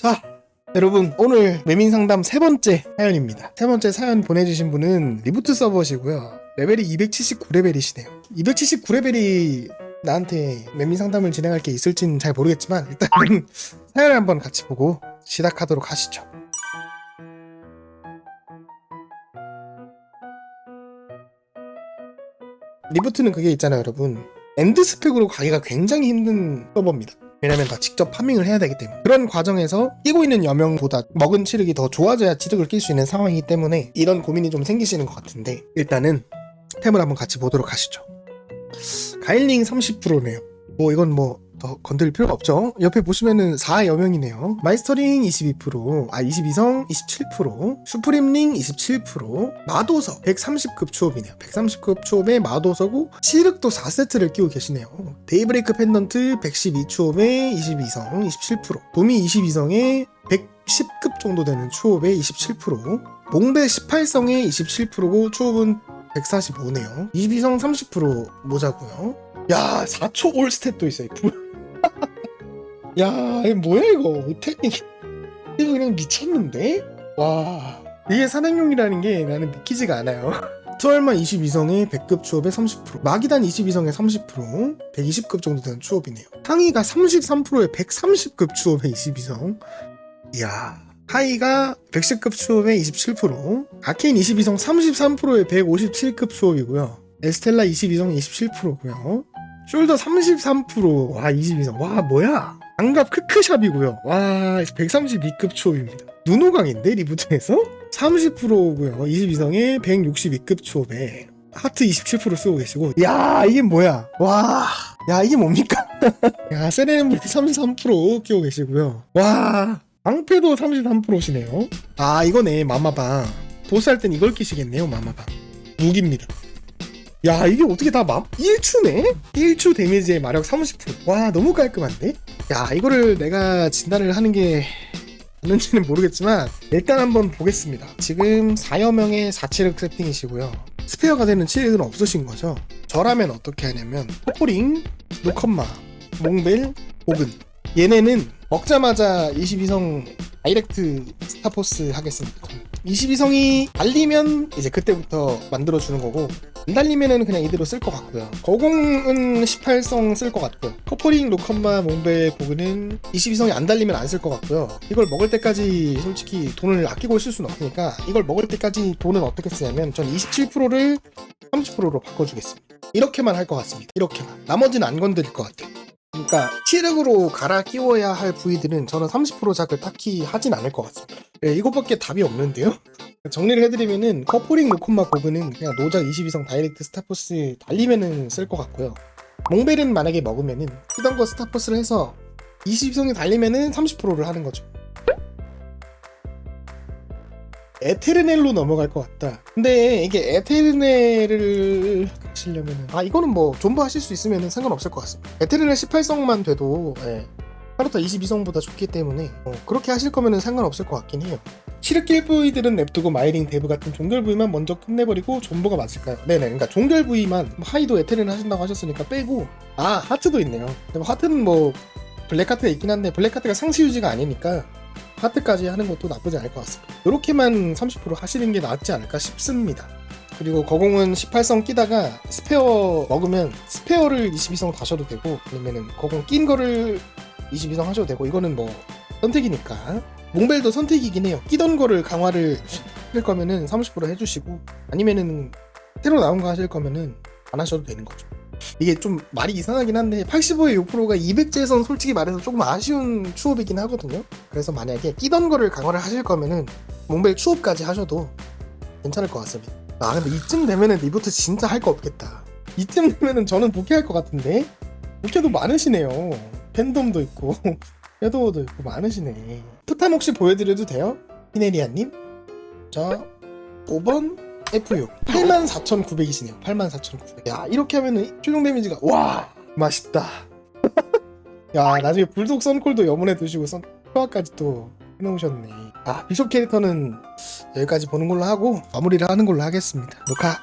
자, 여러분 오늘 외민 상담 세 번째 사연입니다. 세 번째 사연 보내주신 분은 리부트 서버시고요. 레벨이 279레벨이시네요. 279레벨이 나한테 외민 상담을 진행할 게 있을진 잘 모르겠지만 일단은 사연을 한번 같이 보고 시작하도록 하시죠. 리부트는 그게 있잖아요, 여러분. 엔드 스펙으로 가기가 굉장히 힘든 서버입니다. 왜냐면 다 직접 파밍을 해야 되기 때문에. 그런 과정에서 끼고 있는 여명보다 먹은 치력이 더 좋아져야 치력을 낄 수 있는 상황이기 때문에 이런 고민이 좀 생기시는 것 같은데 일단은 템을 한번 같이 보도록 하시죠. 가일링 30%네요. 뭐 이건 뭐 더 건들 필요가 없죠 옆에 보시면은 4여명이네요 마이스터링 22%, 아 22성 27%, 슈프림링 27%, 마도서 130급 추업이네요 130급 추업에 마도서고 치륵도 4세트를 끼고 계시네요 데이브레이크 펜던트 112추업에 22성 27%, 도미 22성에 110급 정도 되는 추업에 27%, 몽베 18성에 27%고 추업은 145네요. 22성 30% 모자고요. 야, 4초 올 스탯도 있어요. 부- 야, 이거 뭐야 이거? 테크닉 이거 그냥 미쳤는데? 와, 이게 산행용이라는 게 나는 믿기지가 않아요. 투얼만 22성에 100급 추업에 30%, 마기단 22성에 30%, 120급 정도 되는 추업이네요. 상위가 33%에 130급 추업에 22성. 이야. 하이가 110급 추업에 27%, 아케인 22성 33%에 157급 추업이고요. 에스텔라 22성 27%고요. 숄더 33%, 와 22성, 와 뭐야? 장갑 크크샵이고요. 와 132급 추업입니다. 눈호강인데 리부트에서 30%고요. 22성에 162급 추업에 하트 27% 쓰고 계시고, 야 이게 뭐야? 와, 야 이게 뭡니까? 야 세레넨블리 33% 끼고 계시고요. 와 방패도 33%시네요. 아 이거네 마마방. 보스 할 땐 이걸 끼시겠네요 마마방. 무기입니다. 야 이게 어떻게 다 맘? 1추네? 1추 데미지의 마력 30%. 와 너무 깔끔한데? 야 이거를 내가 진단을 하는 게 맞는지는 모르겠지만 일단 한번 보겠습니다. 지금 4여 명의 4체력 세팅이시고요. 스페어가 되는 치력은 없으신 거죠. 저라면 어떻게 하냐면 포포링, 노컴마, 몽벨, 보근 얘네는 먹자마자 22성 다이렉트 스타포스 하겠습니다. 22성이 달리면 이제 그때부터 만들어주는 거고 안 달리면은 그냥 이대로 쓸 것 같고요. 거공은 18성 쓸 것 같고요. 커퍼링, 로컴마, 몽베, 보그는 22성이 안 달리면 안 쓸 것 같고요. 이걸 먹을 때까지 솔직히 돈을 아끼고 쓸 수는 없으니까 이걸 먹을 때까지 돈은 어떻게 쓰냐면 전 27%를 30%로 바꿔주겠습니다. 이렇게만 할 것 같습니다. 이렇게만. 나머지는 안 건드릴 것 같아요. 그러니까 치력으로 갈아 끼워야 할 부위들은 저는 30% 작을 딱히 하진 않을 것 같습니다. 예, 이것밖에 답이 없는데요. 정리를 해드리면은 커플링 로콤마 고그는 그냥 노작 22성 다이렉트 스타포스 달리면은 쓸 것 같고요. 몽벨은 만약에 먹으면은 쓰던 거 스타포스를 해서 22성이 달리면은 30%를 하는 거죠. 에테르넬로 넘어갈 것 같다. 근데 이게 에테르넬을 가시려면은 아 이거는 뭐 존버 하실 수 있으면은 상관없을 것 같습니다. 에테르넬 18성만 돼도 예, 카르타 22성보다 좋기 때문에 어, 그렇게 하실 거면은 상관없을 것 같긴 해요. 치르길 부위들은 냅두고 마이링 데브 같은 종결 부위만 먼저 끝내버리고 존버가 맞을까요? 네네 그러니까 종결 부위만 뭐 하이도 에테르넬 하신다고 하셨으니까 빼고 아 하트도 있네요. 뭐 하트는 뭐 블랙 하트가 있긴 한데 블랙 하트가 상시 유지가 아니니까 하트까지 하는 것도 나쁘지 않을 것 같습니다. 이렇게만 30% 하시는 게 낫지 않을까 싶습니다. 그리고 거공은 18성 끼다가 스페어 먹으면 스페어를 22성 다셔도 되고 아니면은 거공 낀 거를 22성 하셔도 되고 이거는 뭐 선택이니까 몽벨도 선택이긴 해요. 끼던 거를 강화를 할 거면은 30% 해주시고 아니면은 새로 나온 거 하실 거면은 안 하셔도 되는 거죠. 이게 좀 말이 이상하긴 한데 85의 6%가 200제선 솔직히 말해서 조금 아쉬운 추업이긴 하거든요. 그래서 만약에 끼던 거를 강화를 하실 거면은 몽벨 추업까지 하셔도 괜찮을 것 같습니다. 아 근데 이쯤 되면은 리부트 진짜 할 거 없겠다. 이쯤 되면은 저는 부캐할 것 같은데 부캐도 많으시네요. 팬덤도 있고 섀도우도 있고 많으시네. 투탐 혹시 보여드려도 돼요? 히네리아님? 자 5번 F6 84,900이시네요 84,900 야 이렇게 하면은 최종 데미지가 와 맛있다 야 나중에 불독 선콜도 염원해 두시고 선 표화까지 또 해놓으셨네 아 비숍 캐릭터는 여기까지 보는 걸로 하고 마무리를 하는 걸로 하겠습니다. 녹화